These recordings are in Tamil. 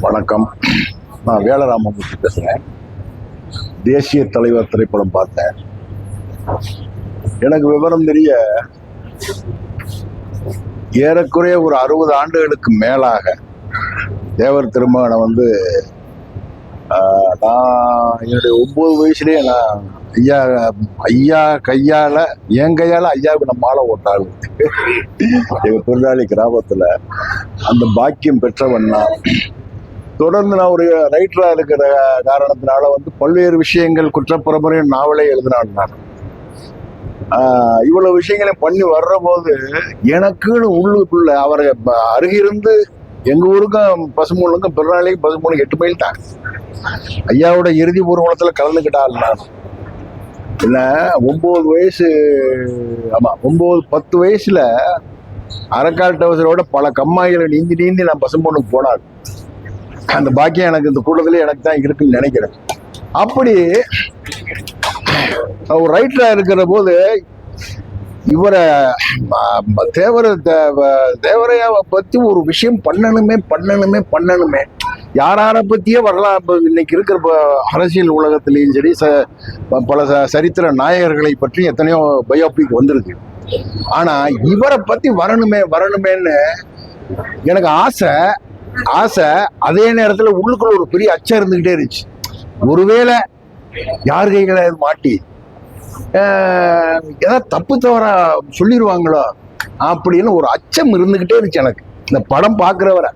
வணக்கம். நான் வேலராமமூர்த்தி பேசுகிறேன் தேசிய தலைவர் திரைப்படம் பார்த்தேன். எனக்கு விவரம் தெரிய ஏறக்குறைய ஒரு அறுபது ஆண்டுகளுக்கு மேலாக தேவர் திருமகனை வந்து நான் என்னுடைய ஒன்பது வயசுலயே நான் ஐயா ஐயா கையால என் கையால ஐயாவுக்கு நான் மாலை ஓட்டாள் எங்க தொழிலாளி கிராமத்துல அந்த பாக்கியம் பெற்றவன் நான். தொடர்ந்து நான் ஒரு ரைட்டராக இருக்கிற காரணத்தினால வந்து பல்வேறு விஷயங்கள் குற்றப்புறமுறை நாவலே எழுதினான் நான். ஆஹ் இவ்வளவு விஷயங்களை பண்ணி வர்ற போது எனக்குன்னு உள்ளுக்குள்ள அவரை அருகிருந்து எங்க ஊருக்கும் பசுமூலுக்கும் பிறநாளைக்கும் பசுமூலுக்கு எட்டு மைல் தான். ஐயாவோட இறுதி ஊர்வலத்துல கலந்துக்கிட்டாள் நான். ஒன்பது வயசு ஆமா ஒன்பது பத்து வயசுல அரக்கால் டவசரோட பல கம்மாய்களை நீந்தி நீந்தி நான் பசும்பொண்ணுக்கு போனாள் அந்த பாக்கியம் எனக்கு இந்த கூட்டத்திலே எனக்கு தான் இருக்குன்னு நினைக்கிறேன். அப்படி ஒரு ரைட்டராக இருக்கிற போது இவரை தேவர தேவ- தேவரையாவை பற்றி ஒரு விஷயம் பண்ணணுமே பண்ணணுமே பண்ணணுமே. யாரை பற்றியே வரலாம். இன்னைக்கு இருக்கிற ப- அரசியல் உலகத்திலையும் சரி ச ப- பல ச- சரித்திர நாயகர்களை பற்றி எத்தனையோ பயோபிக் வந்திருக்கு. ஆனால் இவரை பற்றி வரணுமே வரணுமேன்னு எனக்கு ஆசை. ஆசை அதே நேரத்துல உள்ளுக்குள்ள ஒரு பெரிய அச்சம் இருந்துகிட்டே இருந்துச்சு. ஒருவேளை யார் கைகளை மாட்டி ஏதாவது தப்பு தவறா சொல்லிடுவாங்களோ அப்படின்னு ஒரு அச்சம் இருந்துகிட்டே இருந்துச்சு எனக்கு. இந்த படம் பார்க்குறவரை.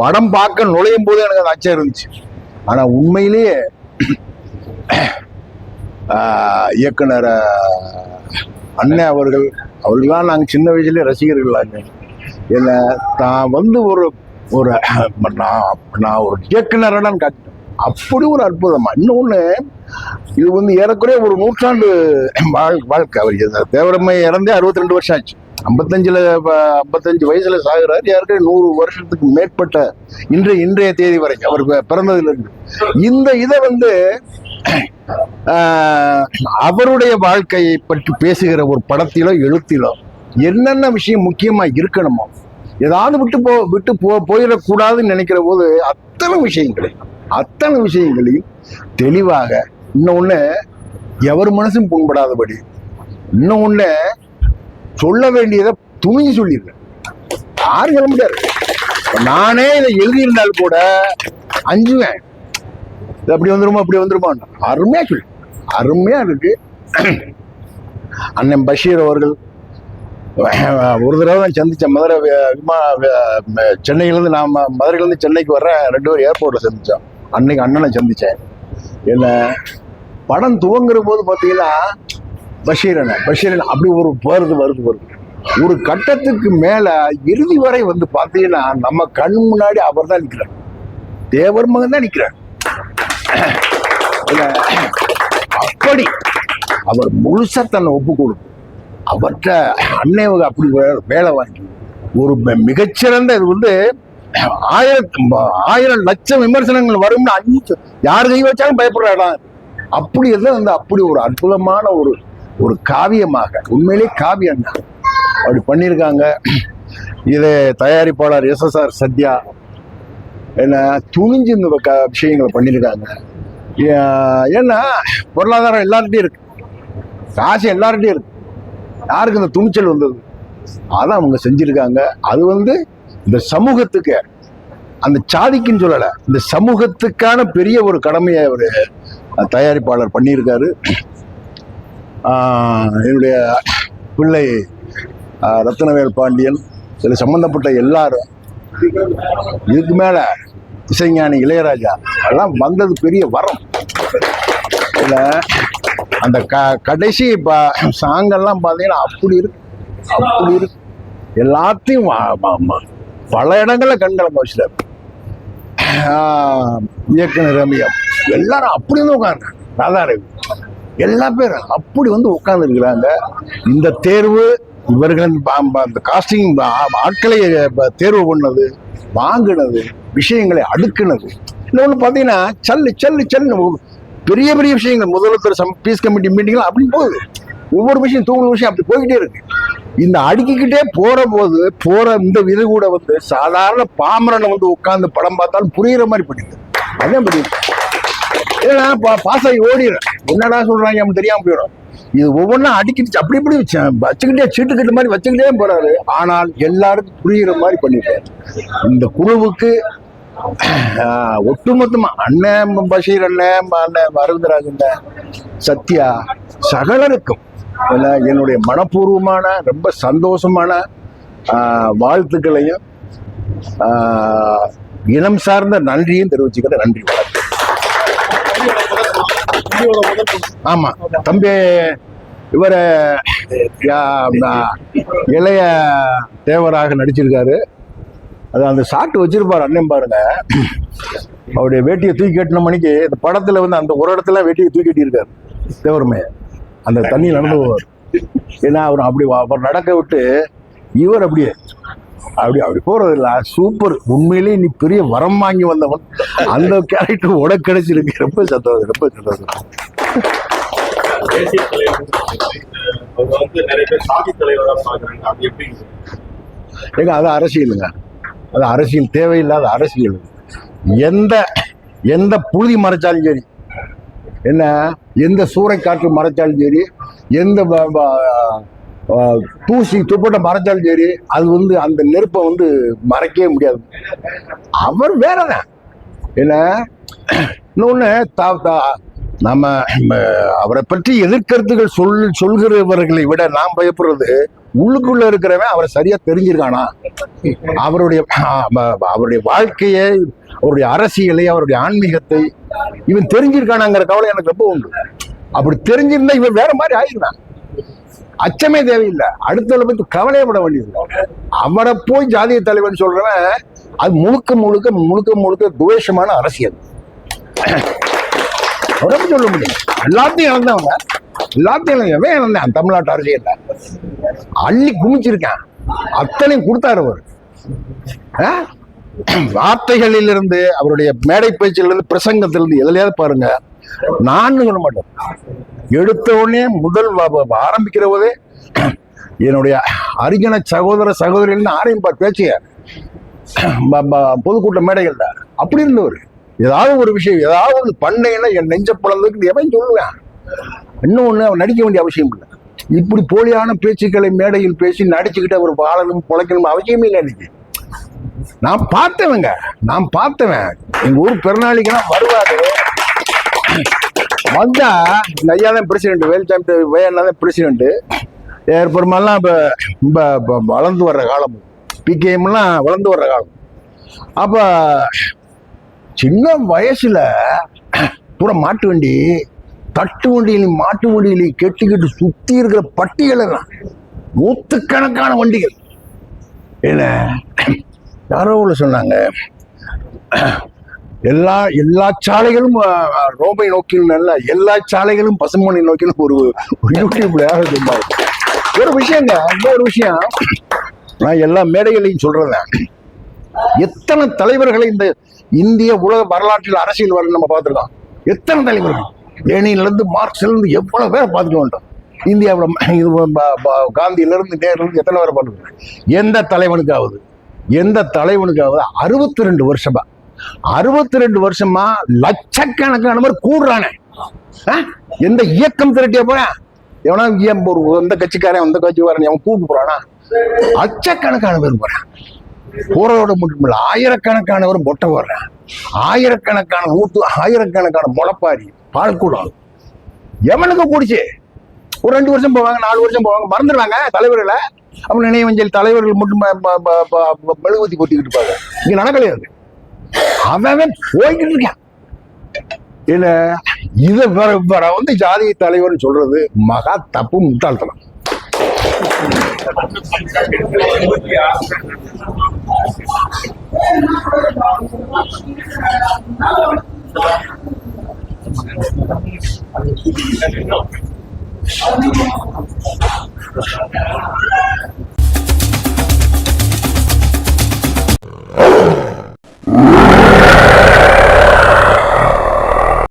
படம் பார்க்க நுழையும் போது எனக்கு அந்த அச்சம் இருந்துச்சு. ஆனால் உண்மையிலேயே இயக்குனர் அண்ணன் அவர்கள் அவர்கள்லாம் நாங்கள் சின்ன வயசுலேயே ரசிகர்களாங்க என்ன தான் வந்து ஒரு ஒரு நான் நான் ஒரு இயக்குனரடான்னு காட்டிட்டேன் அப்படி ஒரு அற்புதமா. இன்னொன்று இது வந்து ஏறக்குறைய ஒரு நூற்றாண்டு வாழ் வாழ்க்கை. அவர் தேவரம்மை இறந்தே அறுபத்தி ரெண்டு வருஷம் ஆச்சு. ஐம்பத்தஞ்சில் ஐம்பத்தஞ்சு வயசுல சாகுறாரு. ஏற்கனவே நூறு வருஷத்துக்கு மேற்பட்ட இன்றைய இன்றைய தேதி வரைக்கும் அவர் பி- பிறந்ததுல இந்த இதை வந்து ஆஹ், அவருடைய வாழ்க்கையை பற்றி பேசுகிற ஒரு படத்திலோ எழுத்திலோ என்னென்ன விஷயம் முக்கியமா இருக்கணுமோ ஏதாவது விட்டு போ விட்டு போ போயிடக்கூடாதுன்னு நினைக்கிற போது அத்தனை விஷயங்களையும் அத்தனை விஷயங்களையும் தெளிவாக இன்னொன்னு எவர் மனசும் புண்படாதபடி இன்னொன்று சொல்ல வேண்டியதை துணிஞ்சு சொல்லிடுறேன் யாரும் சொல்ல முடியாது நானே இதை எழுதியிருந்தால் கூட அஞ்சுவேன். இது அப்படி வந்துருமா அப்படி வந்துருமா அருமையா சொல்லு. அருமையா இருக்கு. அண்ணன் பஷீர் அவர்கள் ஒரு தடவை தான் சந்தித்தேன் மதுரை விமா சென்னையிலேருந்து நான் ம- மதுரையிலேருந்து சென்னைக்கு வர ரெண்டு பேரும் ஏர்போர்ட்டில் சந்தித்தோம் அன்னைக்கு அண்ணனை சந்திச்சேன். என்ன படம் துவங்குற போது பார்த்தீங்கன்னா பஷீரனை பஷீரன் அப்படி ஒரு வருது வருது வருது. ஒரு கட்டத்துக்கு மேலே இறுதி வரை வந்து பார்த்தீங்கன்னா நம்ம கண் முன்னாடி அவர் தான் நிற்கிறார் தேவர் மகன் தான் நிற்கிறார் அப்படி அவர் முழுசா தன்னை ஒப்பு கொடுக்கும் அவர்கிட்ட அன்னைவங்க அப்படி வேலை வாங்கி ஒரு மிகச்சிறந்த இது வந்து ஆயிரம் ஆயிரம் லட்சம் விமர்சனங்கள் வரும்னு அஞ்சு யார் கை வச்சாலும் பயப்படுறாடா. அப்படி எல்லாம் வந்து அப்படி ஒரு அற்புதமான ஒரு ஒரு காவியமாக உண்மையிலே காவியம் தான். அப்படி பண்ணியிருக்காங்க. இதை தயாரிப்பாளர் எஸ்எஸ்ஆர் சத்யா என்ன துணிஞ்சு இந்த க- விஷயங்களை பண்ணியிருக்காங்க. ஏன்னா பொருளாதாரம் எல்லார்கிட்டையும் இருக்கு. காசு எல்லார்கிட்டையும் இருக்கு. யாருக்கு இந்த துணிச்சல் வந்தது? அதான் அவங்க செஞ்சிருக்காங்க. அது வந்து இந்த சமூகத்துக்கு அந்த சாதிக்குன்னு சொல்லலை இந்த சமூகத்துக்கான பெரிய ஒரு கடமையை அவர் தயாரிப்பாளர் பண்ணியிருக்காரு. என்னுடைய பிள்ளை ரத்னவேல் பாண்டியன் இதில் சம்மந்தப்பட்ட எல்லாரும் இதுக்கு மேலே இசைஞானி இளையராஜா அதெல்லாம் வந்தது பெரிய வரம். இதில் அந்த க கடைசி இப்போ சாங்கெல்லாம் பார்த்தீங்கன்னா அப்படி இருக்கு. அப்படி இருக்கு. எல்லாத்தையும் பல இடங்களில் கண்கலங்க வச்சுட்டாரு ஆஹ் இயக்குனர் ரம்யா. எல்லாரும் அப்படி வந்து உட்காந்துருக்காங்க ராதாரவி எல்லா பேரும் அப்படி வந்து உட்கார்ந்து இருக்கிறாங்க இந்த தேர்வு இவர்கள் அந்த காஸ்டிங் ஆட்களை தேர்வு பண்ணது வாங்கினது விஷயங்களை அடுக்குனது. இன்னொன்று பார்த்தீங்கன்னா சல்லு சல்லு சல்லு பெரிய பெரிய விஷயங்கள். முதல்வர் சம் பீஸ் கமிட்டி மீட்டிங்லாம் அப்படி போகுது. ஒவ்வொரு விஷயம் தூங்குற விஷயம் அப்படி போய்கிட்டே இருக்கு. இந்த அடுக்கிக்கிட்டே போற போது போற இந்த இது கூட வந்து சாதாரண பாமரனை வந்து உட்கார்ந்து படம் பார்த்தாலும் புரியுற மாதிரி பண்ணிடுது அதான் பண்ணிடுது ஏன்னா பா- பாஸ் ஆகி ஓடிடும் என்னடா சொல்றாங்க அப்படின்னு தெரியாம போயிடும். இது ஒவ்வொன்றும் அடிக்கிட்டு அப்படி இப்படி வச்சு வச்சுக்கிட்டே சீட்டுக்கிட்ட மாதிரி வச்சுக்கிட்டே போறாரு. ஆனால் எல்லாருக்கும் புரியுற மாதிரி பண்ணிட்டாரு. இந்த குழுவுக்கு ஒட்டுமொத்தமா அண்ணன் பஷீர் அண்ணன் அண்ணன் அரவிந்தராஜன் சத்யா சகலருக்கும் என்னுடைய மனப்பூர்வமான ரொம்ப சந்தோஷமான ஆஹ், வாழ்த்துக்களையும் ஆஹ், இனம் சார்ந்த நன்றியும் தெரிவிச்சுக்கிறேன் நன்றி வணக்கம். ஆமா தம்பி இவர இளைய தேவராக நடிச்சிருக்காரு. அது அந்த சாட்டு வச்சிருப்பாரு அண்ணன் பாருங்க. அவருடைய வேட்டியை தூக்கி கட்டின மணிக்கு இந்த படத்துல வந்து அந்த ஒரு இடத்துல வேட்டியை தூக்கி கட்டியிருக்காரு. தேவருமே. அந்த தண்ணி நடந்து போவார் ஏன்னா அவர் அப்படி அவர் நடக்க விட்டு இவர் அப்படியே அப்படி அப்படி போறது இல்ல சூப்பர். உண்மையிலேயே நீ பெரிய வரம் வாங்கி வந்தவன். அந்த கேரக்டர் உனக்கு கிடைச்சிருக்கு. ரொம்ப சந்தோஷம் ரொம்ப சந்தோஷம். அவங்க வந்து நிறைய பேர் சாதி தலைவரா பாக்குறாங்க அது எப்படி ஏங்க அது அரசியலுங்க. அது அரசியல் தேவையில்லாத அரசியல். எந்த எந்த புழுதி மறைச்சாலும் சரி என்ன எந்த சூறைக்காற்று மறைச்சாலும் சரி எந்த தூசி துப்பட்டை மறைச்சாலும் சரி அது வந்து அந்த நெருப்பை வந்து மறைக்கவே முடியாது. அவர் வேறதான். என்ன இன்னொன்று தா நம்ம அவரை பற்றி எதிர்கருத்துகள் சொல் சொல்கிறவர்களை விட நாம் பயப்படுறது உள்ளுக்குள்ள இருக்கிறவன் அவரை சரியா தெரிஞ்சிருக்கானா? அவருடைய அவருடைய வாழ்க்கையை அவருடைய அரசியலை அவருடைய ஆன்மீகத்தை இவன் தெரிஞ்சிருக்கானாங்கிற கவலை எனக்கு ரொம்ப உண்டு. அப்படி தெரிஞ்சிருந்தா இவன் வேற மாதிரி ஆயிருந்தான். அச்சமே தேவையில்லை. அடுத்தவளை பத்தி கவலையப்பட வேண்டியது அவரை போய் ஜாதிய தலைவன் சொல்றவன் அது முழுக்க முழுக்க முழுக்க முழுக்க துவேஷமான அரசியல். சொல்ல முடியும். எல்லாத்தையும் இழந்தவங்க எல்லாத்தையும் எவன் இழந்தேன் தமிழ்நாட்டு அரசியல்ல அள்ளி குமிச்சிருக்கேன். அத்தனையும் கொடுத்தாரு அவர். வார்த்தைகளிலிருந்து அவருடைய மேடை பேச்சிலிருந்து பிரசங்கத்திலிருந்து எதுலையாவது பாருங்க. நான் சொல்ல மாட்டேன். எடுத்த உடனே முதல் வ- ஆரம்பிக்கிற போதே என்னுடைய அரிஜன சகோதர சகோதரிகள்னு ஆரம்பிப்பார் பேச்சிய பொதுக்கூட்ட மேடைகள்ல. அப்படி இருந்தவர். ஏதாவது ஒரு விஷயம் ஏதாவது ஒரு பண்ணைன்னா என் நெஞ்ச பிளந்ததுக்கு எவன் சொல்லுவேன்? இன்னொன்னு அவர் நடிக்க வேண்டிய அவசியம் இல்லை. இப்படி போலியான பேச்சுக்களை மேடையில் பேசி நடிச்சுக்கிட்டு அவர் வாழணும் பிழைக்கணும் அவசியமே இல்லை எனக்கு. நான் பார்த்தவங்க நான் பார்த்தவன். எங்கள் ஊர் பெருநாளிக்கெல்லாம் வருவாரு. வந்தா இந்த ஐயா தான் பிரசிடென்ட் வேலுச்சாமி வேணா தான் பிரசிடென்ட் ஏற்பெருமாலாம் இப்போ ரொம்ப இப்போ வளர்ந்து வர்ற காலம். பிகேஎம்லாம் வளர்ந்து வர்ற காலம். அப்போ சின்ன வயசில் பூரா மாட்டு வண்டி தட்டு வண்டியிலையும் மாட்டு வண்டியிலையும் கெட்டிக்கிட்டு சுத்தி இருக்கிற பட்டியல் எல்லாம் நூற்றுக்கணக்கான வண்டிகள். என்ன? யாரோ உள்ள சொன்னாங்க. எல்லா எல்லா சாலைகளும் ரோமை நோக்கிலும் அல்ல எல்லா சாலைகளும் பசுமனை நோக்கிலும் ஒரு ஒரு யூடியூப்ல யாரும் ஒரு விஷயங்க இன்னொரு விஷயம். நான் எல்லா மேடைகளையும் சொல்றேன் எத்தனை தலைவர்களை இந்த இந்திய உலக வரலாற்றில் அரசியல் வர நம்ம பார்த்துருக்கோம்? எத்தனை தலைவர்கள்? லெனின்லேருந்து மார்க்ஸ்லேருந்து எவ்வளோ பேரை பார்த்துக்க வேண்டும்? இந்தியாவில் இது காந்தியிலேருந்து நேர்லேருந்து எத்தனை பேரை பார்த்துருக்கோம் எந்த தலைவனுக்காவது எந்த தலைவனுக்காவது அறுபத்தி ரெண்டு வருஷமா அறுபத்தி ரெண்டு வருஷமா லட்சக்கணக்கான மாதிரி கூடுறானே. எந்த இயக்கம் திரட்டிய போறேன் எவனா ஏன் ஒரு எந்த கட்சிக்காரன் எந்த கட்சிக்காரன் அவன் கூப்பிட்டு போறானா? லட்சக்கணக்கான பேர் போறான் போறதோட மட்டும் இல்லை ஆயிரக்கணக்கானவர் மொட்டை போடுறான் ஆயிரக்கணக்கான ஊத்து ஆயிரக்கணக்கான முளப்பாரி. பால்கூடம் எவனுக்கு கூடிச்சு. ஒரு ரெண்டு வருஷம் போவாங்க நாலு வருஷம் போவாங்க மறந்துடுவாங்க தலைவர்களை. அப்ப நினைவஞ்சல் தலைவர்கள் மட்டும் ப- மெழுகுவத்தி கொட்டிக்கிட்டு இருப்பாங்க. இங்க நடக்கலையாது அவன் அவன் போய்கிட்டு இருக்கான். இல்ல இத வர வர வந்து ஜாதிய தலைவர்னு சொல்றது மகா தப்பு முட்டாள்தனம்.